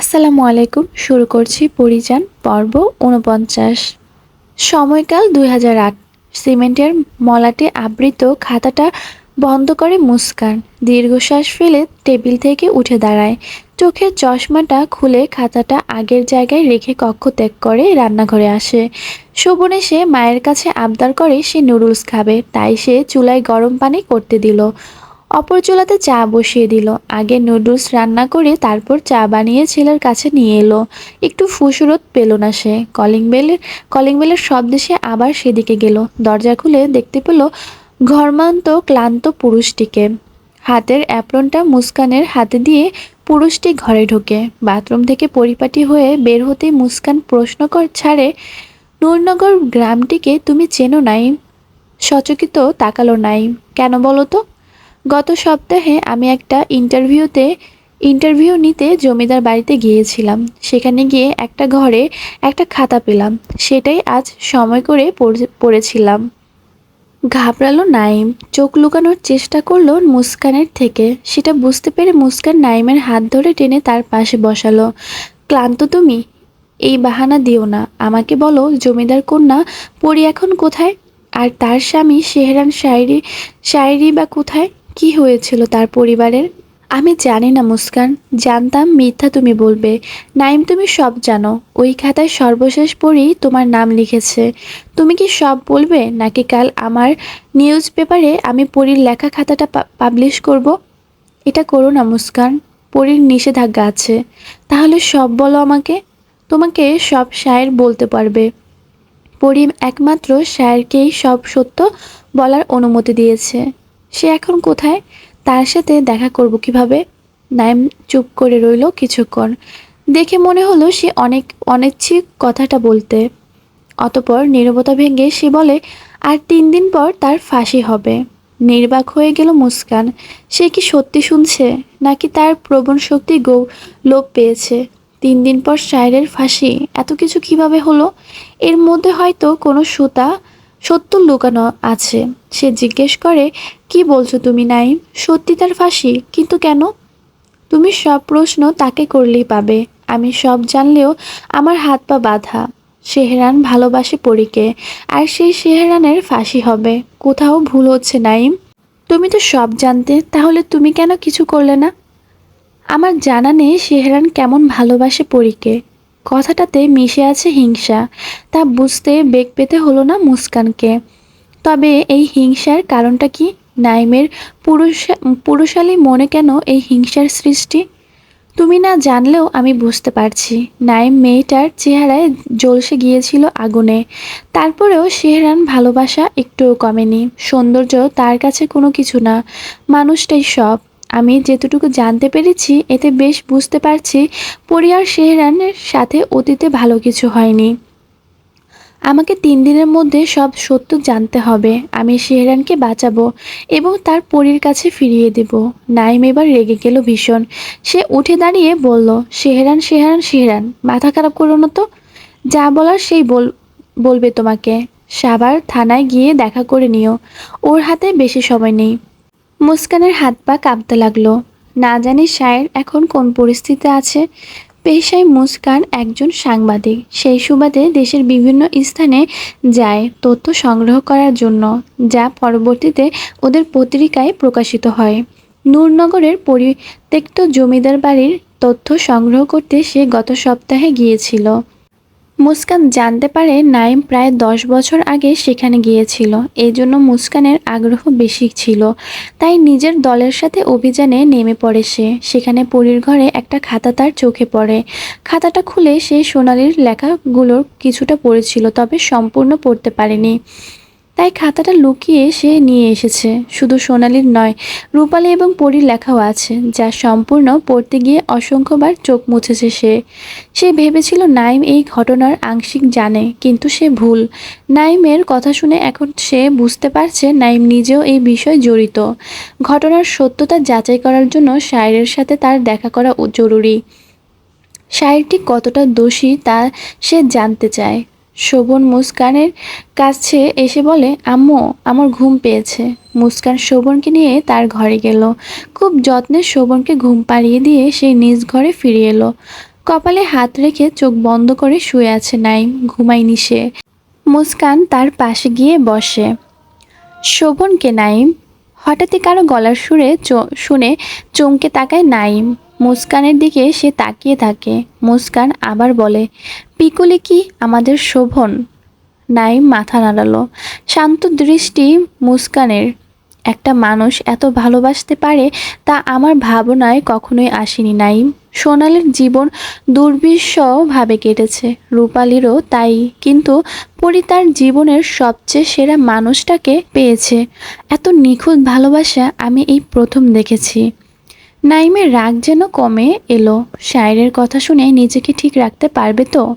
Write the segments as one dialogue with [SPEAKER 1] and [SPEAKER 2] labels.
[SPEAKER 1] আসসালামু আলাইকুম। শুরু করছি পরিযান পর্ব উনপঞ্চাশ সময়কাল দুই হাজার আট। সিমেন্টের মলাটে আবৃত খাতাটা বন্ধ করে মুস্কান। দীর্ঘশ্বাস ফেলে টেবিল থেকে উঠে দাঁড়ায়। চোখের চশমাটা খুলে খাতাটা আগের জায়গায় রেখে কক্ষ ত্যাগ করে রান্নাঘরে আসে। শোভন এসে মায়ের কাছে আবদার করে সে নুডলস খাবে। তাই সে চুলায় গরম পানি করতে দিল। অপর চুলাতে চা বসিয়ে দিল। আগে নুডলস রান্না করে তারপর চা বানিয়ে ছেলের কাছে নিয়ে এলো। একটু ফুসুরত পেল না সে। কলিং বেলের কলিং বেলের শব্দে সে আবার সেদিকে গেল। দরজা খুলে দেখতে পেল ঘর্মান্ত, ক্লান্ত পুরুষটিকে। হাতের অ্যাপ্রনটা মুস্কানের হাতে দিয়ে পুরুষটি ঘরে ঢোকে। বাথরুম থেকে পরিপাটি হয়ে বের হতে মুস্কান প্রশ্ন কর, ছাড়ে, নূরনগর গ্রামটিকে তুমি চেনো নাই? সচকিত তাকালো নাই। কেন বলো তো? গত সপ্তাহে আমি একটা ইন্টারভিউতে, ইন্টারভিউ নিতে জমিদার বাড়িতে গিয়েছিলাম। সেখানে গিয়ে একটা ঘরে একটা খাতা পেলাম। সেটাই আজ সময় করে পড়ে- পড়েছিলাম। ঘাবড়ালো নাইম। চোখ লুকানোর চেষ্টা করল মুস্কানের থেকে। সেটা বুঝতে পেরে মুস্কান নাইমের হাত ধরে টেনে তার পাশে বসালো। ক্লান্ত তুমি, এই বাহানা দিও না। আমাকে বলো, জমিদার কন্যা পরি এখন কোথায়? আর তার স্বামী, শেহরান, শায়রি শায়রি বা কোথায়? কি হয়েছিল তার পরিবারের? আমি জানি না মুস্কান। জানতাম মিথ্যা তুমি বলবে। নাইম, তুমি সব জানো। ওই খাতায় সর্বশেষ পড়েই তোমার নাম লিখেছে। তুমি কি সব বলবে? নাকি কাল আমার নিউজ পেপারে আমি পরীর লেখা খাতাটা পাবলিশ করব? এটা করো না মুস্কান। পরীর নিষেধাজ্ঞা আছে। তাহলে সব বলো আমাকে। তোমাকে সব শায়ের বলতে পারবে। পরি একমাত্র শায়েরকেই সব সত্য বলার অনুমতি দিয়েছে। সে এখন কোথায়? তার সাথে দেখা করব কীভাবে? নাইম চুপ করে রইল কিছুক্ষণ। দেখে মনে হলো সে অনেক অনিচ্ছিক কথাটা বলতে। অতপর নীরবতা ভেঙে সে বলে, আর তিন দিন পর তার ফাঁসি হবে। নির্বাক হয়ে গেল মুস্কান। সে কি সত্যি শুনছে? নাকি তার প্রবণ শক্তি গৌ, লোপ পেয়েছে? তিন দিন পর শায়ের ফাঁসি? এত কিছু কীভাবে হলো? এর মধ্যে হয়তো কোনো সুতা সত্য লুকানো আছে। সে জিজ্ঞেস করে, কি বলছো তুমি, নাইম? সত্যি তার ফাঁসি? কিন্তু কেন? তুমি সব প্রশ্ন তাকে করলেই পাবে। আমি সব জানলেও আমার হাত পা বাঁধা। সেহরান ভালোবাসে পরীকে, আর সেই সেহরানের ফাঁসি হবে। কোথাও ভুল হচ্ছে, নাইম। তুমি তো সব জানতে, তাহলে তুমি কেন কিছু করলে না? আমার জানা নেই সেহরান কেমন ভালোবাসে পরীকে। কথাটাতে মিশে আছে হিংসা। তা বুঝতে বেগ পেতে হলো না মুস্কানকে। তবে এই হিংসার কারণটা কি? নাইমের পুরুষ পুরুষালী মনে কেন এই হিংসার সৃষ্টি? তুমি না জানলেও আমি বুঝতে পারছি। নাইম মেয়েটার চেহারায় জ্বলসে গিয়েছিল আগুনে। তারপরেও শেহরান ভালোবাসা একটুও কমেনি। সৌন্দর্য তার কাছে কোনো কিছু না। মানুষটাই সব। আমি যেতটুকু জানতে পেরেছি, এতে বেশ বুঝতে পারছি পরিয়ার শেহরানের সাথে অতীতে ভালো কিছু হয়নি। আমাকে তিন দিনের মধ্যে সব সত্য জানতে হবে। আমি শেহরানকে বাঁচাবো এবং তার পরীর কাছে ফিরিয়ে দেব। নাইম এবার রেগে গেল ভীষণ। সে উঠে দাঁড়িয়ে বলল, শেহরান শেহরান শেহরান, মাথা খারাপ করো না তো। যা বলার সেই বল, বলবে তোমাকে। সাবার থানায় গিয়ে দেখা করে নিও। ওর হাতে বেশি সময় নেই। মুস্কানের হাত পা কাঁপতে লাগল। না জানি শায়ের এখন কোন পরিস্থিতিতে আছে। পেশায় মুস্কান একজন সাংবাদিক। সেই সুবাদে দেশের বিভিন্ন স্থানে যায় তথ্য সংগ্রহ করার জন্য, যা পরবর্তীতে ওদের পত্রিকায় প্রকাশিত হয়। নূরনগরের পরিত্যক্ত জমিদার বাড়ির তথ্য সংগ্রহ করতে সে গত সপ্তাহে গিয়েছিল। মুস্কান জানতে পারে নাইম প্রায় দশ বছর আগে সেখানে গিয়েছিল। এই জন্য মুস্কানের আগ্রহ বেশি ছিল। তাই নিজের দলের সাথে অভিযানে নেমে পড়ে সে। সেখানে পরীর ঘরে একটা খাতা তার চোখে পড়ে। খাতাটা খুলে সে সোনালির লেখাগুলোর কিছুটা পড়েছিল, তবে সম্পূর্ণ পড়তে পারেনি। তাই খাতাটা লুকিয়ে সে নিয়ে এসেছে। শুধু সোনালির নয়, রূপালী এবং পরীর লেখাও আছে, যা সম্পূর্ণ পড়তে গিয়ে অসংখ্যবার চোখ মুছেছে সে। সে ভেবেছিল নাইম এই ঘটনার আংশিক জানে, কিন্তু সে ভুল। নাইমের কথা শুনে এখন সে বুঝতে পারছে নাইম নিজেও এই বিষয়ে জড়িত। ঘটনার সত্যতা যাচাই করার জন্য শায়ের সাথে তার দেখা করা জরুরি। শায়েরটি কতটা দোষী তা সে জানতে চায়। শোভন মুস্কানের কাছে এসে বলে, আম্মু, আমার ঘুম পেয়েছে। মুস্কান শোভনকে নিয়ে তার ঘরে গেল। খুব যত্নে শোভনকে ঘুম পাড়িয়ে দিয়ে সে নিজ ঘরে ফিরে এলো। কপালে হাত রেখে চোখ বন্ধ করে শুয়ে আছে নাইম, ঘুমায়নি সে। মুস্কান তার পাশে গিয়ে বসে। শোভনকে, নাইম? হঠাৎই কারও গলার সুরে শুনে চমকে তাকায় নাইম। মুস্কানের দিকে সে তাকিয়ে থাকে। মুস্কান আবার বলে, পিকুলি কি আমাদের শোভন? নাইম মাথা নাড়ালো। শান্ত দৃষ্টি মুস্কানের। একটা মানুষ এত ভালোবাসতে পারে তা আমার ভাবনায় কখনোই আসেনি, নাইম। সোনালির জীবন দুর্বিষভাবে কেটেছে। রূপালিরও তাই, কিন্তু পরি তার জীবনের সবচেয়ে সেরা মানুষটাকে পেয়েছে। এত নিখুঁত ভালোবাসা আমি এই প্রথম দেখেছি। নাইমের রাগ যেন কমে এলো। শায়রের কথা শুনে নিজেকে ঠিক রাখতে পারবে তো?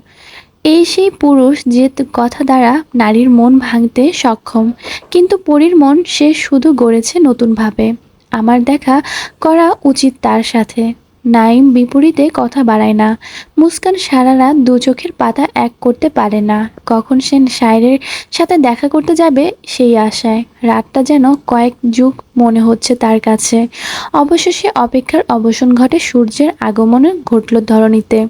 [SPEAKER 1] এই সেই পুরুষ যে কথা দ্বারা নারীর মন ভাঙতে সক্ষম। কিন্তু পরীর মন সে শুধু গড়েছে নতুনভাবে। আমার দেখা করা উচিত তার সাথে। নাইম বিপরীতে কথা বাড়ায় না। মুস্কান সারা রাত দু চোখের পাতা এক করতে পারে না। কখন সে শায়ের সাথে দেখা করতে যাবে সেই আশায়। রাতটা যেন কয়েক যুগ মনে হচ্ছে তার কাছে। অবশেষে অপেক্ষার অবসান ঘটে সূর্যের আগমনে ঘটল ধরণীতে।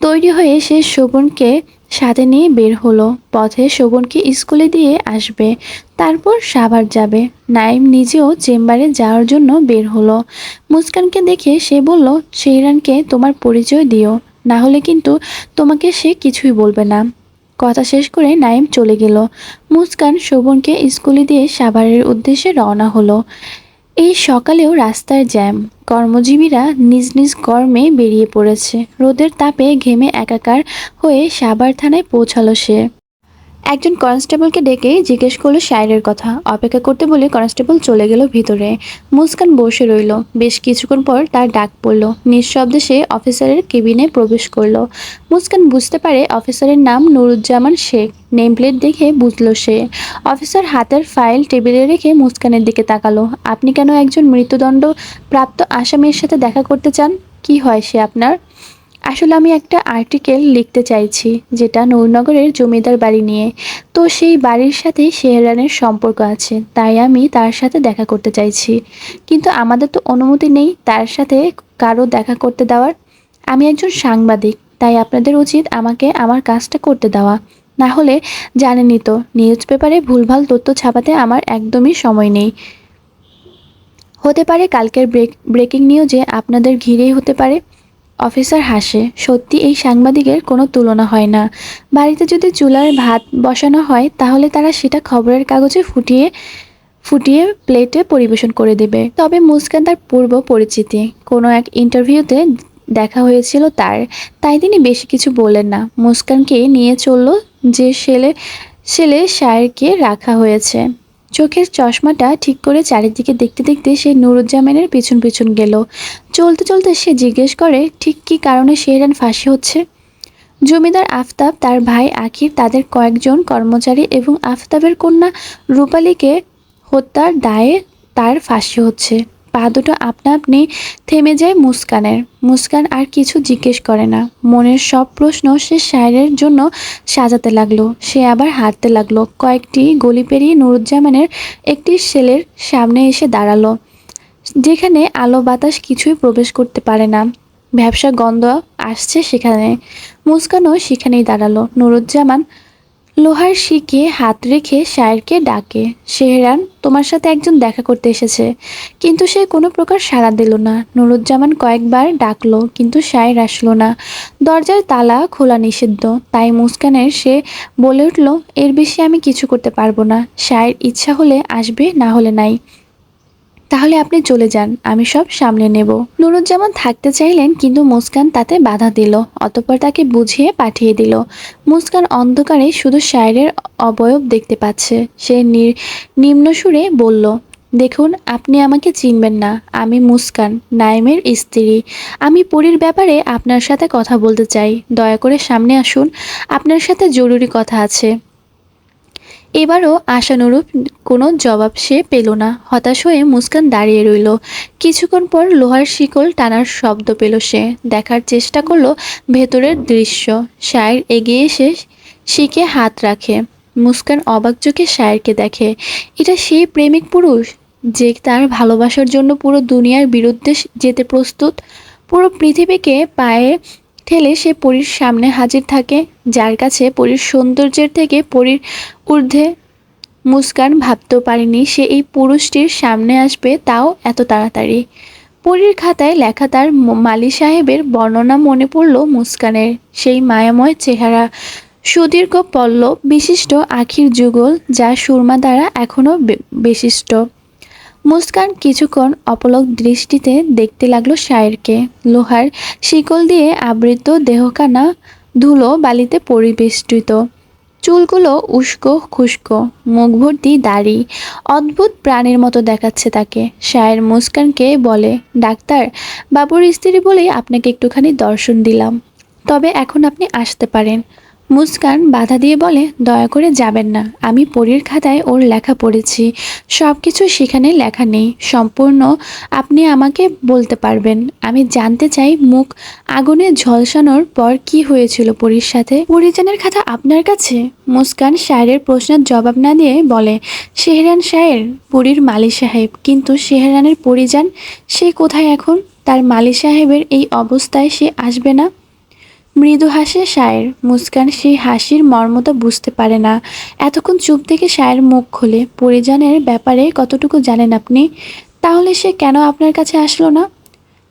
[SPEAKER 1] তৈরি হয়ে সে শোভনকে সাথে নিয়ে বের হলো। পথে শোভনকে স্কুলে দিয়ে আসবে। তারপর সাভার যাবে। নাইম নিজেও চেম্বারে যাওয়ার জন্য বের হলো। মুস্কানকে দেখে সে বলল, শেহরানকে তোমার পরিচয় দিও। না হলে কিন্তু তোমাকে সে কিছুই বলবে না। কথা শেষ করে নাইম চলে গেল। মুস্কান শোভনকে স্কুলে দিয়ে সাভারের উদ্দেশ্যে রওনা হলো। এই সকালেও রাস্তার জ্যাম। কর্মজীবীরা নিজ নিজ কর্মে বেরিয়ে পড়েছে। রোদের তাপে ঘেমে একাকার হয়ে সাবার থানায় পৌঁছালো সে। একজন কনস্টেবলকে ডেকে জিজ্ঞেস করল শায়রের কথা। অপেক্ষা করতে বলে কনস্টেবল চলে গেল ভিতরে। মুস্কান বসে রইল। বেশ কিছুক্ষণ পর তার ডাক পড়ল। নিঃশব্দে সে অফিসারের কেবিনে প্রবেশ করল। মুস্কান বুঝতে পারে অফিসারের নাম নুরুজ্জামান শেখ। নেম প্লেট দেখে বুঝলো সে। অফিসার হাতের ফাইল টেবিলে রেখে মুস্কানের দিকে তাকালো। আপনি কেন একজন মৃত্যুদণ্ড প্রাপ্ত আসামির সাথে দেখা করতে চান? কি হয় সে আপনার? আসলে আমি একটা আর্টিকেল লিখতে চাইছি, যেটা নূরনগরের জমিদার বাড়ি নিয়ে। তো সেই বাড়ির সাথে শেহরানের সম্পর্ক আছে, তাই আমি তার সাথে দেখা করতে চাইছি। কিন্তু আমাদের তো অনুমতি নেই তার সাথে কারও দেখা করতে দেওয়ার। আমি একজন সাংবাদিক, তাই আপনাদের উচিত আমাকে আমার কাজটা করতে দেওয়া। না হলে জানেনই তো, নিউজ পেপারে ভুলভাল তথ্য ছাপাতে আমার একদমই সময় নেই। হতে পারে কালকের ব্রেক, ব্রেকিং নিউজে আপনাদের ঘিরেই হতে পারে। অফিসার হাসে, সত্যি এই সাংবাদিকের কোনো তুলনা হয় না। বাড়িতে যদি চুলার ভাত বসানো হয়, তাহলে তারা সেটা খবরের কাগজে ফুটিয়ে ফুটিয়ে প্লেটে পরিবেশন করে দেবে। তবে মুস্কান তার পূর্ব পরিচিতি। কোনো এক ইন্টারভিউতে দেখা হয়েছিল তার। তাই তিনি বেশি কিছু বললেন না। মুস্কানকে নিয়ে চলল যে সেলে সেলে শায়েরকে রাখা হয়েছে। চোখের চশমাটা ঠিক করে চারিদিকে দেখতে দেখতে সে নুরুজ্জামানের পিছন পিছন গেল। চলতে চলতে সে জিজ্ঞেস করে, ঠিক কি কারণে শেহরান ফাঁসি হচ্ছে? জমিদার আফতাব, তার ভাই আখির, তাদের কয়েকজন কর্মচারী এবং আফতাবের কন্যা রূপালীকে হত্যার দায়ে তার ফাঁসি হচ্ছে। পা দুটো আপনা আপনি থেমে যায় মুস্কানের। মুস্কান আর কিছু জিজ্ঞেস করে না। মনের সব প্রশ্ন সে শায়ের জন্য সাজাতে লাগল। সে আবার হাঁটতে লাগল। কয়েকটি গলি পেরিয়ে নুরুজ্জামানের একটি সেলের সামনে এসে দাঁড়াল, যেখানে আলো বাতাস কিছুই প্রবেশ করতে পারে না। ব্যবসা গন্ধ আসছে সেখানে। মুস্কানও সেখানেই দাঁড়াল। নুরুজ্জামান লোহার শিকে হাত রেখে শায়েরকে ডাকে, শেহরান, তোমার সাথে একজন দেখা করতে এসেছে। কিন্তু সে কোনো প্রকার সাড়া দিল না। নুরুজ্জামান কয়েকবার ডাকলো, কিন্তু শায়ের আসলো না। দরজার তালা খোলা নিষিদ্ধ, তাই মুস্কানের সে বলে উঠল, এর বেশি আমি কিছু করতে পারব না। শায়ের ইচ্ছা হলে আসবে, না হলে নাই। তাহলে আপনি চলে যান, আমি সব সামলে নেব। নুরুজ্জামান থাকতে চাইলেন, কিন্তু মুস্কান তাতে বাধা দিল, অতঃপর তাকে বুঝিয়ে পাঠিয়ে দিল। মুস্কান অন্ধকারে শুধু শায়ের অবয়ব দেখতে পাচ্ছে। সে নিম্ন সুরে বলল, দেখুন, আপনি আমাকে চিনবেন না, আমি মুস্কান, নাইমের স্ত্রী। আমি পরীর ব্যাপারে আপনার সাথে কথা বলতে চাই। দয়া করে সামনে আসুন, আপনার সাথে জরুরি কথা আছে। এবারও আশানুরূপ কোনো জবাব সে পেল না। হতাশ হয়ে মুস্কান দাঁড়িয়ে রইল। কিছুক্ষণ পর লোহার শিকল টানার শব্দ পেল সে। দেখার চেষ্টা করল ভেতরের দৃশ্য। শায়ের এগিয়ে এসে শিকে হাত রাখে। মুস্কান অবাক চোখে শায়েরকে দেখে, এটা সেই প্রেমিক পুরুষ যে তার ভালোবাসার জন্য পুরো দুনিয়ার বিরুদ্ধে যেতে প্রস্তুত? পুরো পৃথিবীকে পায়ে ঠেলে সে পরীর সামনে হাজির থাকে, যার কাছে পরীর সৌন্দর্যের থেকে পরীর ঊর্ধ্বে মুস্কান ভাবতেও পারেনি সে এই পুরুষটির সামনে আসবে তাও এত তাড়াতাড়ি। পরীর খাতায় লেখা তার মালি সাহেবের বর্ণনা মনে পড়ল মুস্কানের। সেই মায়াময় চেহারা, সুদীর্ঘ পল্লব, বিশিষ্ট আখির যুগল, যা সুরমা দ্বারা এখনও বিশিষ্ট। মুস্কান কিছুক্ষণ অপলক দৃষ্টিতে দেখতে লাগল শায়েরকে। লোহার শিকল দিয়ে আবৃত দেহখানা ধুলো বালিতে পরিবেষ্টিত। চুলগুলো উস্কো খুস্কো মুখ ভর্তি দাড়ি। অদ্ভুত প্রাণীর মতো দেখাচ্ছে তাকে। শায়ের মুস্কানকে বলে, ডাক্তার, বাবুর স্ত্রী বলেই আপনাকে একটুখানি দর্শন দিলাম। তবে এখন আপনি আসতে পারেন। মুস্কান বাধা দিয়ে বলে, দয়া করে যাবেন না। আমি পরীর খাতায় ওর লেখা পড়েছি। সব কিছু সেখানে লেখা নেই। সম্পূর্ণ আপনি আমাকে বলতে পারবেন। আমি জানতে চাই মুখ আগুনে ঝলসানোর পর কি হয়েছিল পরীর সাথে? পরিজনের খাতা আপনার কাছে? মুস্কান শায়ের প্রশ্নের জবাব না দিয়ে বলে, শেহরান শায়ের পুরীর মালি সাহেব। কিন্তু শেহরানের পরিজান, সে কোথায় এখন? তার মালি সাহেবের এই অবস্থায় সে আসবে না? মৃদু হাসে শায়ের। মুস্কান সেই হাসির মর্মতা বুঝতে পারে না। এতক্ষণ চুপ থেকে শায়ের মুখ খোলে। পরিজনের ব্যাপারে কতটুকু জানেন আপনি? তাহলে সে কেন আপনার কাছে আসলো না?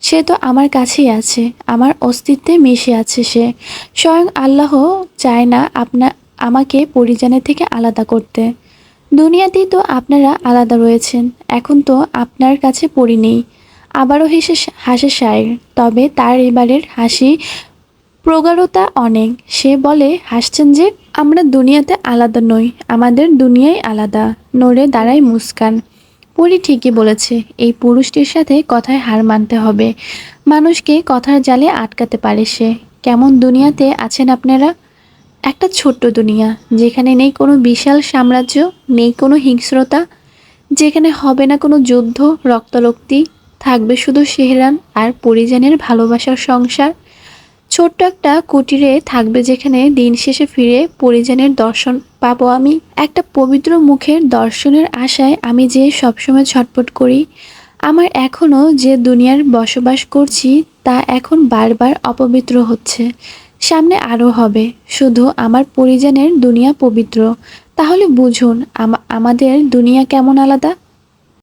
[SPEAKER 1] সে তো আমার কাছেই আছে। আমার অস্তিত্বে মিশে আছে সে। স্বয়ং আল্লাহ চায় না আপনা আমাকে পরিজনের থেকে আলাদা করতে। দুনিয়াতেই তো আপনারা আলাদা রয়েছেন। এখন তো আপনার কাছে পড়ি নেই। আবারও হেসে হাসে শায়ের। তবে তার এবারের হাসি প্রগাঢ়তা অনেক। সে বলে, হাসছেন যে, আমরা দুনিয়াতে আলাদা নই, আমাদের দুনিয়াই আলাদা। নড়ে দাঁড়ায় মুস্কান। পরি ঠিকই বলেছে, এই পুরুষটির সাথে কথায় হার মানতে হবে। মানুষকে কথার জালে আটকাতে পারে সে। কেমন দুনিয়াতে আছেন আপনারা? একটা ছোট্ট দুনিয়া, যেখানে নেই কোনো বিশাল সাম্রাজ্য, নেই কোনো হিংস্রতা, যেখানে হবে না কোনো যুদ্ধ, রক্তরক্তি, থাকবে শুধু সেহরান আর পরিজনের ভালোবাসার সংসার। ছোট্ট একটা কুটিরে থাকবে যেখানে দিন শেষে ফিরে পরিজনের দর্শন পাবো আমি। একটা পবিত্র মুখের দর্শনের আশায় আমি যে সবসময় ছটপট করি, আমার এখনও যে দুনিয়ার বসবাস করছি তা এখন বারবার অপবিত্র হচ্ছে। সামনে আরও হবে, শুধু আমার পরিজনের দুনিয়া পবিত্র। তাহলে বুঝুন আমাদের দুনিয়া কেমন আলাদা?